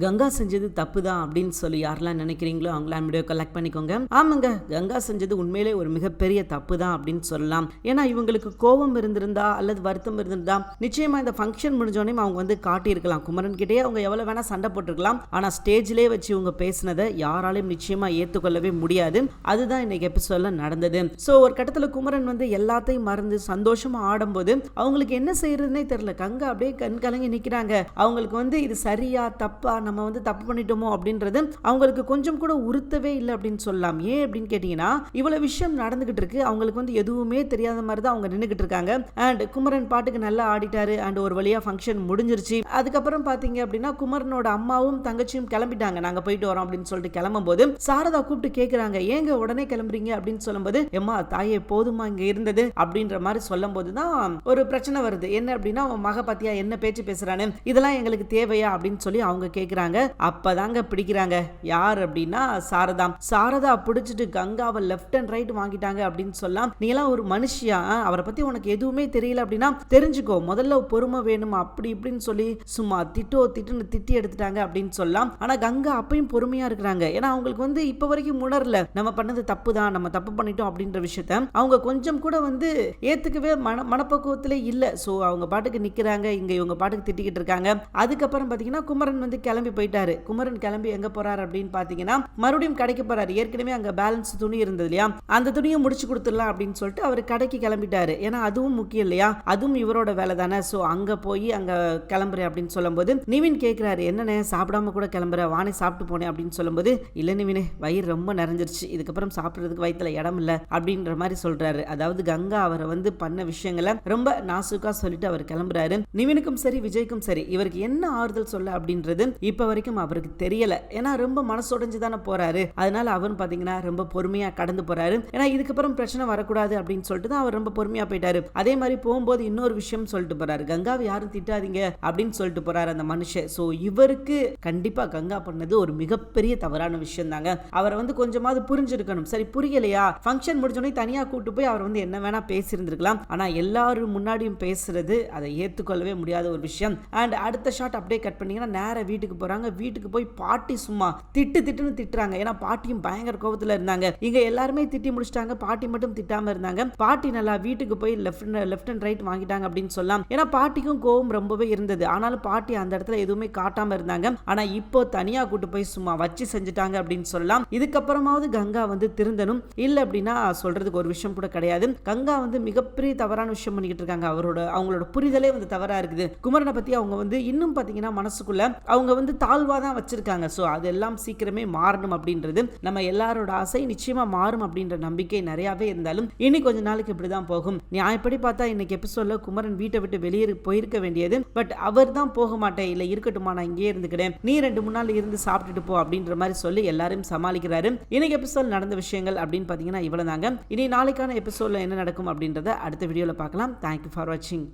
கங்கா செஞ்சது தப்பு தான் அப்படின்னு சொல்லி யாரெல்லாம் நினைக்கிறீங்களோ அவங்களாம் வீடியோ கலெக்ட் பண்ணிக்கோங்க. ஆமாங்க கங்கா செஞ்சது உண்மையிலே ஒரு மிகப்பெரிய தப்பு தான் அப்படின்னு சொல்லலாம். ஏன்னா இவங்களுக்கு கோபம் இருந்திருந்தா அல்லது வருத்தம் இருந்திருந்தா நிச்சயமா இந்த ஃபங்க்ஷன் முடிஞ்சோடனே அவங்க வந்து காட்டியிருக்கலாம். குமரன் கிட்டே அவங்க எவ்வளவு வேணா சண்டை போட்டிருக்கலாம். ஆனா ஸ்டேஜ்லேயே வச்சு இவங்க பேசினதை யாராலையும் நிச்சயமா ஏற்றுக்கொள்ளவே முடியாது. அதுதான் இன்னைக்கு எபிசோட்ல நடந்தது. ஸோ ஒரு கட்டத்தில் குமரன் வந்து எல்லாத்தையும் மறந்து சந்தோஷமா ஆடும்போது அவங்களுக்கு என்ன செய்யறதுன்னே தெரியல. கங்கா அப்படியே கண் கலங்கி நிற்கிறாங்க அவங்களுக்கு வந்து இது சரியா தப்பா நம்ம வந்து தப்பு பண்ணிட்டோமோ அப்படின்றது அவங்களுக்கு கொஞ்சம் கூட உறுத்தவே இல்லை அப்படின்னு சொல்லலாம். ஏன் அப்படின்னு கேட்டீங்கன்னா இவ்வளவு விஷயம் நடந்துகிட்டு இருக்கு. அவங்களுக்கு வந்து எதுவுமே தெரியாத மாதிரி தான் அவங்க நின்றுகிட்டு இருக்காங்க. அண்ட் குமரன் பாட்டுக்கு நல்லா ஆடிட்டாரு. அண்ட் ஒரு வழியா ஃபங்க்ஷன் முடிஞ்சிருச்சு. அதுக்கப்புறம் பாத்தீங்க அப்படின்னா குமரனோட அம்மாவும் தங்கச்சியும் கிளம்பிட்டாங்க. நாங்க போயிட்டு வரோம் அப்படின்னு சொல்லிட்டு கிளம்பும் போது சாரதா கூப்பிட்டு கேக்குறாங்க. ஏங்க உடனே கிளம்புறீங்க அப்படின்னு சொல்லும்போது எம்மா தாயே போதுமா இங்க இருந்தது? அப்படின்ற மாதிரி சொல்லும் போதுதான் ஒரு பிரச்சனை வருது. என்ன அப்படின்னா அவன் மக பாத்தியா என்ன பேச்சு பேசுறானு இதெல்லாம் எங்களுக்கு தேவையா? அப்படின்னு சொல்லி அவங்க கேக்குறாங்க அப்பதாங்க பிடிக்கிறாங்க. யார் அப்படின்னா சாரதா. சாரதா பிடிச்சிட்டு கங்காவை லெஃப்ட் அண்ட் ரைட் வாங்கிட்டாங்க அப்படின்னு சொல்லலாம் நீலாம் ஒரு மனுஷியா? அவரை பத்தி உனக்கு எதுவுமே தெரியல அப்படின்னா தெரிஞ்சுக்கோ. முதல்ல பொறுமை வேணும். அப்படி இப்படின்னு சொல்லி சும்மா திட்டோ திட்டுன்னு திட்டி எடுத்துட்டாங்க அப்படின்னு சொல்லலாம் ஆனா கங்கா அப்பயும் பொறுமையா இருக்கிறாங்க. ஏன்னா அவங்களுக்கு வந்து இப்ப வரைக்கும் உணரல. நம்ம பண்ணது தப்பு தான் நம்ம தப்பு பண்ணிட்டோம் அப்படின்ற விஷயத்த அவங்க கொஞ்சம் கூட வந்து ஏத்துக்கவே மன மனப்பக்குவத்திலே இல்ல. சோ அவங்க பாட்டுக்கு நிக்கிறாங்க. இங்க இவங்க பாட்டுக்கு திட்டிக்கிட்டு இருக்காங்க. அதுக்கப்புறம் பாத்தீங்கன்னா குமரன் வந்து கிளம்பி போயிட்டாரு. குமரன் கிளம்பி எங்க போறாரு அப்படின்னு பாத்தீங்கன்னா மறுபடியும் கடைக்கு போறாரு. ஏற்கனவே அங்க பேலன்ஸ் துணி இருந்தது இல்லையா? அந்த துணியை முடிச்சு கொடுத்துடலாம் அப்படின்னு சொல்லிட்டு அவர் கடைக்கு கிளம்பிட்டாரு. ஏன்னா அதுவும் முக்கியம் இல்லையா? அதுவும் இவரோட வேலை தானே. ஸோ அங்க போய் அங்க கிளம்புறேன் அப்படின்னு சொல்லும்போது நிவின் கேட்கிறாரு என்னண்ணே சாப்பிடாம கூட கிளம்புற? வானே சாப்பிட்டு போனேன் அப்படின்னு சொல்லும்போது இல்ல நிவினே வயிறு ரொம்ப நிறைஞ்சிருச்சு. இதுக்கப்புறம் சாப்பிடுறதுக்கு வயிற்றுல இடம் இல்ல அப்படின்ற மாதிரி சொல்றாரு. அதாவது கங்கா அவரை வந்து பண்ண விஷயங்களை ரொம்ப நாசுக்கா சொல்லிட்டு அவர் கிளம்புறாரு. நிவினுக்கும் சரி விஜய்க்கும் சரி இவருக்கு என்ன ஆறுதல் சொல்ல அப்படின்றது இப்போ வரைக்கும் அவருக்கு தெரியல. ஏன்னா ரொம்ப மனசுடைஞ்சு தானே போறாரு. அதனால அவரும் பாத்தீங்கன்னா ரொம்ப பொறுமையா கடந்து போறாரு. ஏன்னா இதுக்கப்புறம் பிரச்சனை வரக்கூடாது அப்படின்னு சொல்லிட்டு தான் அவர் ரொம்ப பொறுமையா போயிட்டாரு. அதே மாதிரி போகும்போது இன்னொரு விஷயம் சொல்லிட்டு போறாரு. கங்காவை யாரும் திட்டாதீங்க அப்படின்னு சொல்லிட்டு போறாரு அந்த மனுஷன். சோ இவருக்கு கண்டிப்பா கங்கா பண்ணது ஒரு மிகப்பெரிய தவறான விஷயம் தாங்க அவரை வந்து கொஞ்சமாவது புரிஞ்சிருக்கணும். சரி புரியலையா? ஃபங்க்ஷன் முடிஞ்சோடனே தனியா கூட்டு போய் அவர் வந்து என்ன வேணா பேசியிருந்திருக்கலாம். ஆனா எல்லாரும் முன்னாடியும் பேசுறது அதை ஏத்துக்கொள்ளவே முடியாத ஒரு விஷயம். அண்ட் அடுத்த ஷாட் அப்படியே கட் பண்ணீங்கன்னா நேர வீட்டுக்கு போறாங்க. வீட்டுக்கு போய் பாட்டி சும்மா திட்டு திட்டுன்னு திட்டுறாங்க. ஏன்னா பாட்டியும் பயங்கர கோபத்துல இருந்தாங்க. இங்க எல்லாருமே திட்டி முடிச்சிட்டாங்க. பாட்டி மட்டும் திட்டாமல் இருந்தாங்க. பாட்டி நல்லா வீட்டுக்கு போய் லெஃப்ட் லெஃப்ட் அண்ட் ரைட் வாங்கிட்டாங்க அப்படின்னு சொல்லலாம். ஏன்னா பாட்டிக்கும் கோபம் ரொம்பவே இருந்தது. ஆனாலும் பாட்டி அந்த இடத்துல எதுவுமே காட்டாமல் இருந்தாங்க. ஆனால் இப்போ தனியாக கூட்டு போய் சும்மா வச்சு செஞ்சுட்டாங்க அப்படின்னு சொல்லலாம். இதுக்கப்புறமாவது கங்கா வந்து திருந்தனும் இல்லை அப்படின்னா சொல்றதுக்கு ஒரு விஷயம் கூட கிடையாது. கங்கா வந்து மிகப்பெரிய தவறான விஷயம் பண்ணிக்கிட்டு இருக்காங்க. அவரோட அவங்களோட புரிதலே வந்து தவறாக இருக்குது. குமரனை பத்தி அவங்க வந்து இன்னும் பாத்தீங்கன்னா மனசுக்குள்ள அவங்க வந்து வந்து தாழ்வாக தான் வச்சிருக்காங்க. ஸோ அதெல்லாம் சீக்கிரமே மாறணும் அப்படின்றது நம்ம எல்லாரோட ஆசை. நிச்சயமாக மாறும் அப்படின்ற நம்பிக்கை நிறையாவே இருந்தாலும் இனி கொஞ்ச நாளைக்கு இப்படிதான் போகும். நியாயப்படி பார்த்தா இன்னைக்கு எபிசோட்ல குமரன் வீட்டை விட்டு வெளியே போயிருக்க வேண்டியது. பட் அவர் தான் போக மாட்டேன். இல்லை இருக்கட்டுமா நான் இங்கேயே இருந்துக்கிறேன். நீ ரெண்டு மூணு நாள் இருந்து சாப்பிட்டுட்டு போ அப்படின்ற மாதிரி சொல்லி எல்லாரும் சமாளிக்கிறாரு. இன்னைக்கு எபிசோட் நடந்த விஷயங்கள் அப்படின்னு பார்த்தீங்கன்னா இவ்வளோ தாங்க இனி நாளைக்கான எபிசோட்ல என்ன நடக்கும் அப்படின்றத அடுத்த வீடியோவில் பார்க்கலாம். தேங்க்யூ ஃபார் வாட்சிங்